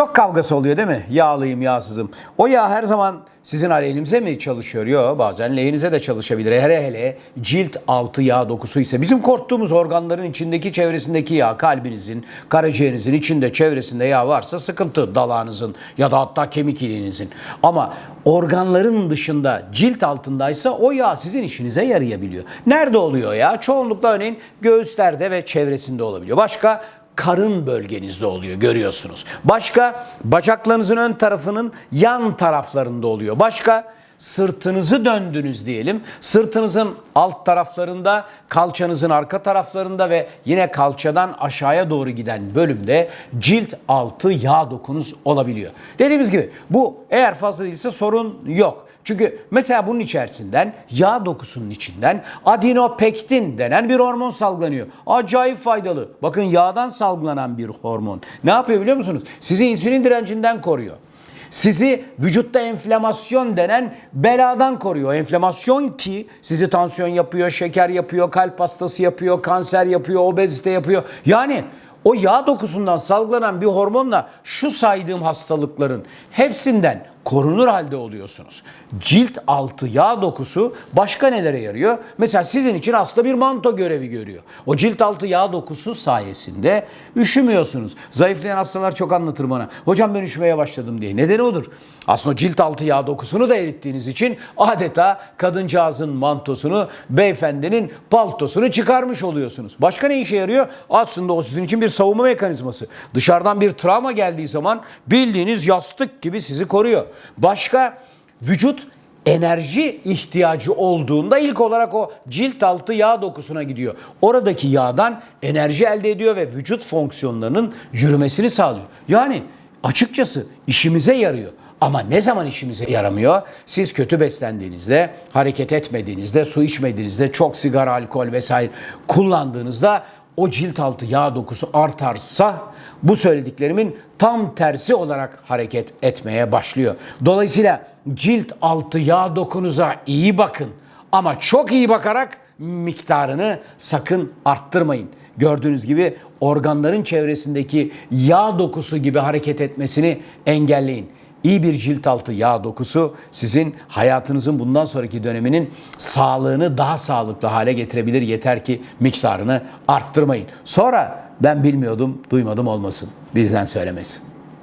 Çok kavgası oluyor değil mi? Yağlıyım, yağsızım. O yağ her zaman sizin aleyhinize mi çalışıyor? Yok bazen lehinize de çalışabilir. Hele hele cilt altı yağ dokusu ise bizim korktuğumuz organların içindeki çevresindeki yağ, kalbinizin, karaciğerinizin içinde çevresinde yağ varsa sıkıntı dalağınızın ya da hatta kemik iliğinizin. Ama organların dışında cilt altındaysa o yağ sizin işinize yarayabiliyor. Nerede oluyor ya? Çoğunlukla örneğin göğüslerde ve çevresinde olabiliyor. Başka karın bölgenizde oluyor görüyorsunuz. Başka bacaklarınızın ön tarafının yan taraflarında oluyor. Başka sırtınızı döndünüz diyelim. Sırtınızın alt taraflarında, kalçanızın arka taraflarında ve yine kalçadan aşağıya doğru giden bölümde cilt altı yağ dokunuz olabiliyor. Dediğimiz gibi bu eğer fazla değilse sorun yok. Çünkü mesela bunun içerisinden yağ dokusunun içinden adinopektin denen bir hormon salgılanıyor. Acayip faydalı. Bakın yağdan salgılanan bir hormon. Ne yapıyor biliyor musunuz? Sizi insülin direncinden koruyor. Sizi vücutta enflamasyon denen beladan koruyor. Enflamasyon ki sizi tansiyon yapıyor, şeker yapıyor, kalp hastası yapıyor, kanser yapıyor, obezite yapıyor. Yani o yağ dokusundan salgılanan bir hormonla şu saydığım hastalıkların hepsinden korunur halde oluyorsunuz. Cilt altı yağ dokusu başka nelere yarıyor? Mesela sizin için aslında bir manto görevi görüyor. O cilt altı yağ dokusu sayesinde üşümüyorsunuz. Zayıflayan hastalar çok anlatır bana. Hocam ben üşümeye başladım diye. Nedeni odur. Aslında cilt altı yağ dokusunu da erittiğiniz için adeta kadıncağızın mantosunu, beyefendinin paltosunu çıkarmış oluyorsunuz. Başka ne işe yarıyor? Aslında o sizin için bir savunma mekanizması. Dışarıdan bir travma geldiği zaman bildiğiniz yastık gibi sizi koruyor. Başka vücut enerji ihtiyacı olduğunda ilk olarak o cilt altı yağ dokusuna gidiyor. Oradaki yağdan enerji elde ediyor ve vücut fonksiyonlarının yürümesini sağlıyor. Yani açıkçası işimize yarıyor. Ama ne zaman işimize yaramıyor? Siz kötü beslendiğinizde, hareket etmediğinizde, su içmediğinizde, çok sigara, alkol vesaire kullandığınızda o cilt altı yağ dokusu artarsa bu söylediklerimin tam tersi olarak hareket etmeye başlıyor. Dolayısıyla cilt altı yağ dokunuza iyi bakın ama çok iyi bakarak miktarını sakın arttırmayın. Gördüğünüz gibi organların çevresindeki yağ dokusu gibi hareket etmesini engelleyin. İyi bir cilt altı yağ dokusu sizin hayatınızın bundan sonraki döneminin sağlığını daha sağlıklı hale getirebilir. Yeter ki miktarını arttırmayın. Sonra ben bilmiyordum, duymadım olmasın. Bizden söylemesi.